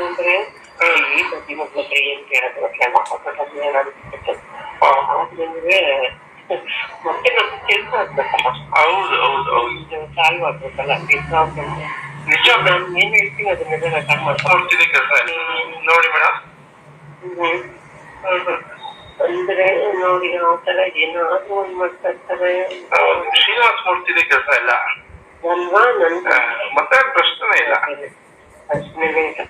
ಅಂದ್ರೆ ಈ ಹತ್ರ ಏನ್ ಕೇಳೋದು ಅಟ್ಲೆ ಮತ್ತೆ ನಮ್ಗೆ ಕೆಲಸ ಆಗ್ಬೇಕಲ್ಲ. ಹೌದು ಹೌದು ಹೌದು. ಇದು ಸಾಲ್ವ್ ಆಗ್ಬೇಕಲ್ಲ ಕೆಲಸ ಆಗ್ಬೇಕು ನಿಜ ನಾನು ಏನ್ ಹೇಳ್ತೀನಿ ಅದನ್ನೆಲ್ಲ ರೆಕಾರ್ಡ್ ಮಾಡ್ಕೊಂಡು ಮಾಡ್ತಿದೆ ಕೆಲಸ. ನೋಡಿ ಮೇಡಮ್. ಅಂದ್ರೆ ನೋಡಿ ಆ ತರ ಏನಾದ್ರೂ ಒಂದ್ ಮಾಡ್ತಾ ಇರ್ತಾರೆ. ಶ್ರೀನಿವಾಸ್ ಮೂರ್ತಿದೆ ಕೆಲಸ ಇಲ್ಲ ಅಲ್ವಾ ನನ್ ಮತ್ತೆ ಪ್ರಶ್ನೆ ಇಲ್ಲ. ಪ್ರಶ್ನೆ ಇಲ್ಲ.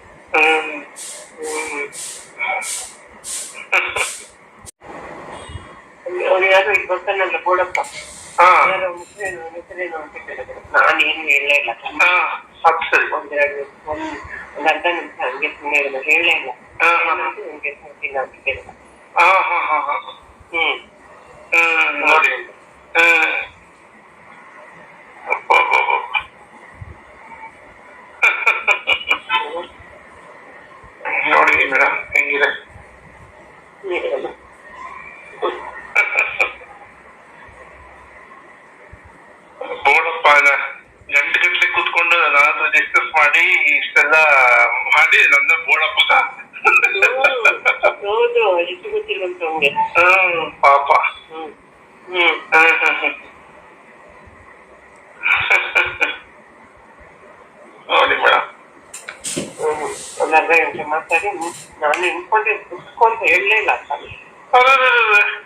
ಯಾರು ಈಗ ಬರ್ತಾನಲ್ಲ ಬೋಡಪ್ಪ ಹಾ ಯಾರೋ ಮುಸ್ಲಿಂ ಹೆಸರೇನು ಅಂತ ಕೇಳಿದ್ರು ನಾನೇನು ಹೇಳಲೇ ಇಲ್ಲ ಹಾ ಅದು ಸರಿ ಒಂದೆರಡು ಒಂದ್ ಒಂದ್ ಅರ್ಧ ನಿಮಿಷ ಹಂಗೆ ಸುಮ್ಮನೆ ಹೇಳಿದ್ರು ಹೇಳಲೇ ಇಲ್ಲ ಹಾ, ಹಾ, ಹಾ. ಹಂಗೆ ಮಾಡ್ತೀನಿ ಅಂತ ಕೇಳಿದ ಹಾ ಹಾ ಹಾ ಹಾ ಹ್ಮ್ ಹ್ಮ್ ನೋಡಿ ಹ್ಮ್ ಅಬ್ಬಬ್ಬಬ್ಬ. ನೋಡಿ ಮೇಡಮ್ ಹೆಂಗಿದೆ ಹ್ಮ್. ಬೋಡಪ್ಪ ಗಂಟೆ ಕೂತ್ಕೊಂಡು ನನ್ನ ಹತ್ರ ಡಿಸ್ಕಸ್ ಮಾಡಿ ಇಷ್ಟೆಲ್ಲ ಮಾಡಿ ನನ್ನ ಹೌದು ಗೊತ್ತಿಲ್ವಂತ ಅವ್ನಿಗೆ. ಹ್ಮ್ ಪಾಪ. ಹ್ಮ್. ನೋಡಿ ಮೇಡಮ್ ಹ್ಮ್. ಒಂದ್ ಅರ್ಧ ಗಂಟೆ ಮಾತಾಡಿ ನಾನು ಕುತ್ಕೊಂತ ಇದುವರೆಗೂ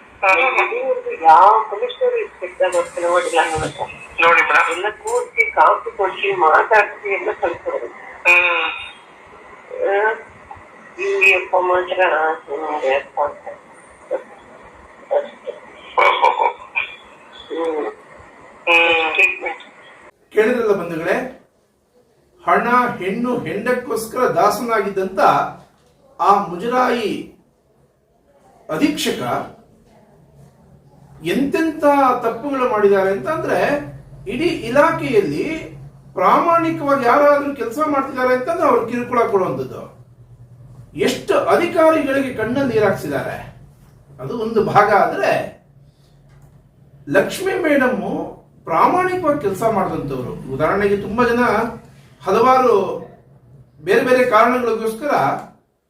ಯಾವ ಕಮಿಷನರ್ ಇಷ್ಟ ಬರ್ತಾನೆ ನೋಡಿಲ್ಲ ನನ್ನ ಹತ್ರ. ನೋಡಿ ಮೇಡಮ್ ಎಲ್ಲ ಕೂರ್ಸಿ ಕಾಫಿ ಕೊಡ್ಸಿ ಮಾತಾಡ್ಸಿ ಎಲ್ಲ ಕಲ್ಸೋರು ಹ್ಮ್. ಹಿಂಗೆ ಅಪ್ಪ ಮಾತ್ರ ಅಪ್ಪ ಅಂತ. ಕೇಳಿದ್ರಲ್ಲ ಬಂಧುಗಳೇ ಹಣ ಹೆಣ್ಣು ಹೆಂಡಕ್ಕೋಸ್ಕರ ದಾಸನಾಗಿದ್ದಂತ ಆ ಮುಜರಾಯಿ ಅಧೀಕ್ಷಕ ಎಂತೆಂತ ತಪ್ಪುಗಳು ಮಾಡಿದ್ದಾರೆ ಅಂತ ಅಂದ್ರೆ ಇಡೀ ಇಲಾಖೆಯಲ್ಲಿ ಪ್ರಾಮಾಣಿಕವಾಗಿ ಯಾರಾದರೂ ಕೆಲಸ ಮಾಡ್ತಿದ್ದಾರೆ ಅಂತಂದ್ರೆ ಅವ್ರು ಕಿರುಕುಳ ಕೊಡುವಂಥದ್ದು. ಎಷ್ಟು ಅಧಿಕಾರಿಗಳಿಗೆ ಕಣ್ಣಲ್ಲಿ ನೀರಾಕ್ಸಿದ್ದಾರೆ ಅದು ಒಂದು ಭಾಗ ಆದ್ರೆ ಲಕ್ಷ್ಮಿ ಮೇಡಮ್ ಪ್ರಾಮಾಣಿಕವಾಗಿ ಕೆಲಸ ಮಾಡಿದಂಥವ್ರು. ಉದಾಹರಣೆಗೆ ತುಂಬಾ ಜನ ಹಲವಾರು ಬೇರೆ ಬೇರೆ ಕಾರಣಗಳಿಗೋಸ್ಕರ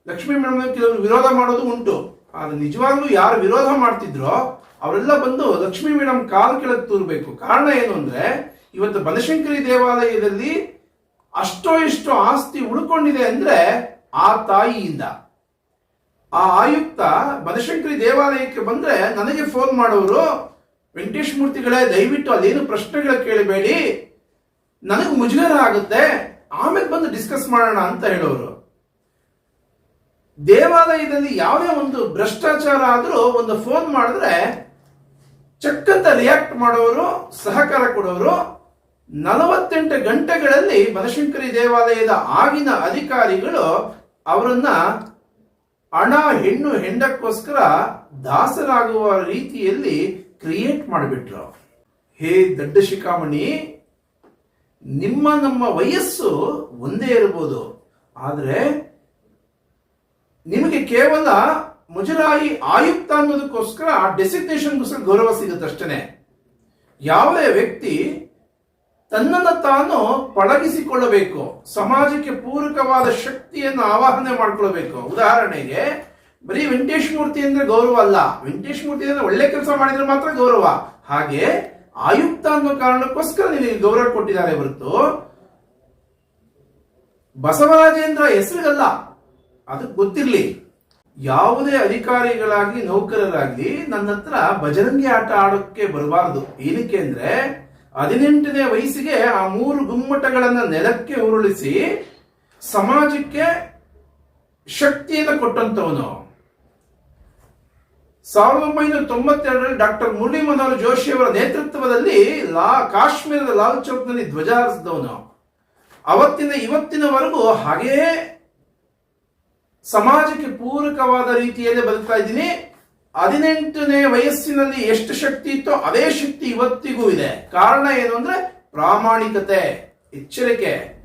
ಲಕ್ಷ್ಮೀ ಮೇಡಮ್ ಕೆಲವರು ವಿರೋಧ ಮಾಡೋದು ಉಂಟು. ಆದ್ರೆ ನಿಜವಾಗ್ಲೂ ಯಾರು ವಿರೋಧ ಮಾಡ್ತಿದ್ರೋ ಅವರೆಲ್ಲ ಬಂದು, ಲಕ್ಷ್ಮೀ ಮೇಡಮ್ ಕಾಲು ಕೆಳಗೆ ತೂರ್ಬೇಕು. ಕಾರಣ ಏನು ಅಂದ್ರೆ, ಇವತ್ತು ಬನಶಂಕರಿ ದೇವಾಲಯದಲ್ಲಿ ಅಷ್ಟೋ ಇಷ್ಟೋ ಆಸ್ತಿ ಉಳ್ಕೊಂಡಿದೆ ಅಂದ್ರೆ ಆ ತಾಯಿಯಿಂದ. ಆ ಆಯುಕ್ತ ಬನಶಂಕರಿ ದೇವಾಲಯಕ್ಕೆ ಬಂದ್ರೆ ನನಗೆ ಫೋನ್ ಮಾಡೋರು, ವೆಂಕಟೇಶ್ ಮೂರ್ತಿಗಳೇ, ದಯವಿಟ್ಟು ಅದೇನು ಪ್ರಶ್ನೆಗಳ ಕೇಳಬೇಡಿ. ನನಗೆ ಮುಜುಗರ ಆಗುತ್ತೆ. ಆಮೇಲೆ ಬಂದು ಡಿಸ್ಕಸ್ ಮಾಡೋಣ ಅಂತ ಹೇಳೋರು. ದೇವಾಲಯದಲ್ಲಿ ಯಾವುದೇ ಒಂದು ಭ್ರಷ್ಟಾಚಾರ ಆದರೂ ಒಂದು ಫೋನ್ ಮಾಡಿದ್ರೆ ಚಕ್ಕಂತ ರಿಯಾಕ್ಟ್ ಮಾಡೋರು, ಸಹಕಾರ ಕೊಡೋರು, ನಲವತ್ತೆಂಟು ಗಂಟೆಗಳಲ್ಲಿ ಬನಶಂಕರಿ ದೇವಾಲಯದ ಆಗಿನ ಅಧಿಕಾರಿಗಳು ಅವರನ್ನ ಹಣ, ಹೆಣ್ಣು, ಹೆಂಡಕ್ಕೋಸ್ಕರ ದಾಸರಾಗುವ ರೀತಿಯಲ್ಲಿ ಕ್ರಿಯೇಟ್ ಮಾಡಿಬಿಟ್ರು. ಹೇ ದಡ್ಡ ಶಿಖಾಮಣಿ, ನಿಮ್ಮ ನಮ್ಮ ವಯಸ್ಸು ಒಂದೇ ಇರಬಹುದು ಆದರೆ ನಿಮಗೆ ಕೇವಲ ಮುಜರಾಯಿ ಆಯುಕ್ತ ಅನ್ನೋದಕ್ಕೋಸ್ಕರ ಆ ಡೆಸಿಗ್ನೇಷನ್ಗೋಸ್ಕರ ಗೌರವ ಸಿಗುತ್ತಷ್ಟೇ ಯಾವುದೇ ವ್ಯಕ್ತಿ ತನ್ನನ್ನು ತಾನು ಪಳಗಿಸಿಕೊಳ್ಳಬೇಕು, ಸಮಾಜಕ್ಕೆ ಪೂರಕವಾದ ಶಕ್ತಿಯನ್ನು ಆವಾಹನೆ ಮಾಡ್ಕೊಳ್ಬೇಕು. ಉದಾಹರಣೆಗೆ, ಬರೀ ವೆಂಕಟೇಶ್ ಮೂರ್ತಿ ಅಂದ್ರೆ ಗೌರವ ಅಲ್ಲ. ವೆಂಕಟೇಶ್ ಮೂರ್ತಿ ಅಂದ್ರೆ ಒಳ್ಳೆ ಕೆಲಸ ಮಾಡಿದ್ರೆ ಮಾತ್ರ ಗೌರವ. ಹಾಗೆ ಆಯುಕ್ತ ಅನ್ನೋ ಕಾರಣಕ್ಕೋಸ್ಕರ ನಿನಗೆ ಗೌರವ ಕೊಟ್ಟಿದ್ದಾರೆ ಹೊರತು, ಬಸವರಾಜೇಂದ್ರ ಹೆಸರಿಗಲ್ಲ. ಅದಕ್ಕೆ ಗೊತ್ತಿರ್ಲಿ. ಯಾವುದೇ ಅಧಿಕಾರಿಗಳಾಗಿ ನೌಕರರಾಗಿ ನನ್ನ ಹತ್ರ ಬಜರಂಗಿ ಆಟ ಆಡೋಕ್ಕೆ ಬರಬಾರದು. ಏನಕ್ಕೆ ಅಂದ್ರೆ, ಹದಿನೆಂಟನೇ ವಯಸ್ಸಿಗೆ ಆ ಮೂರು ಗುಮ್ಮಟಗಳನ್ನ ನೆಲಕ್ಕೆ ಉರುಳಿಸಿ ಸಮಾಜಕ್ಕೆ ಶಕ್ತಿಯನ್ನು ಕೊಟ್ಟಂತವನು. ಸಾವಿರದ ಒಂಬೈನೂರ ತೊಂಬತ್ತೆರಡರಲ್ಲಿ ಡಾಕ್ಟರ್ ಮುರಳಿ ಮನೋಹರ್ ಜೋಶಿ ಅವರ ನೇತೃತ್ವದಲ್ಲಿ ಲಾ, ಕಾಶ್ಮೀರದ ಲಾಲ್ ಚೌಕ್ನಲ್ಲಿ ಧ್ವಜ ಹಾರಿಸಿದವನು ಅವತ್ತಿನ, ಇವತ್ತಿನವರೆಗೂ ಹಾಗೇ ಸಮಾಜಕ್ಕೆ ಪೂರಕವಾದ ರೀತಿಯಲ್ಲಿ ಬದುಕ್ತಾ ಇದ್ದೀನಿ. ಹದಿನೆಂಟನೇ ವಯಸ್ಸಿನಲ್ಲಿ ಎಷ್ಟು ಶಕ್ತಿ ಇತ್ತೋ ಅದೇ ಶಕ್ತಿ ಇವತ್ತಿಗೂ ಇದೆ. ಕಾರಣ ಏನು ಅಂದ್ರೆ ಪ್ರಾಮಾಣಿಕತೆ, ಎಚ್ಚರಿಕೆ.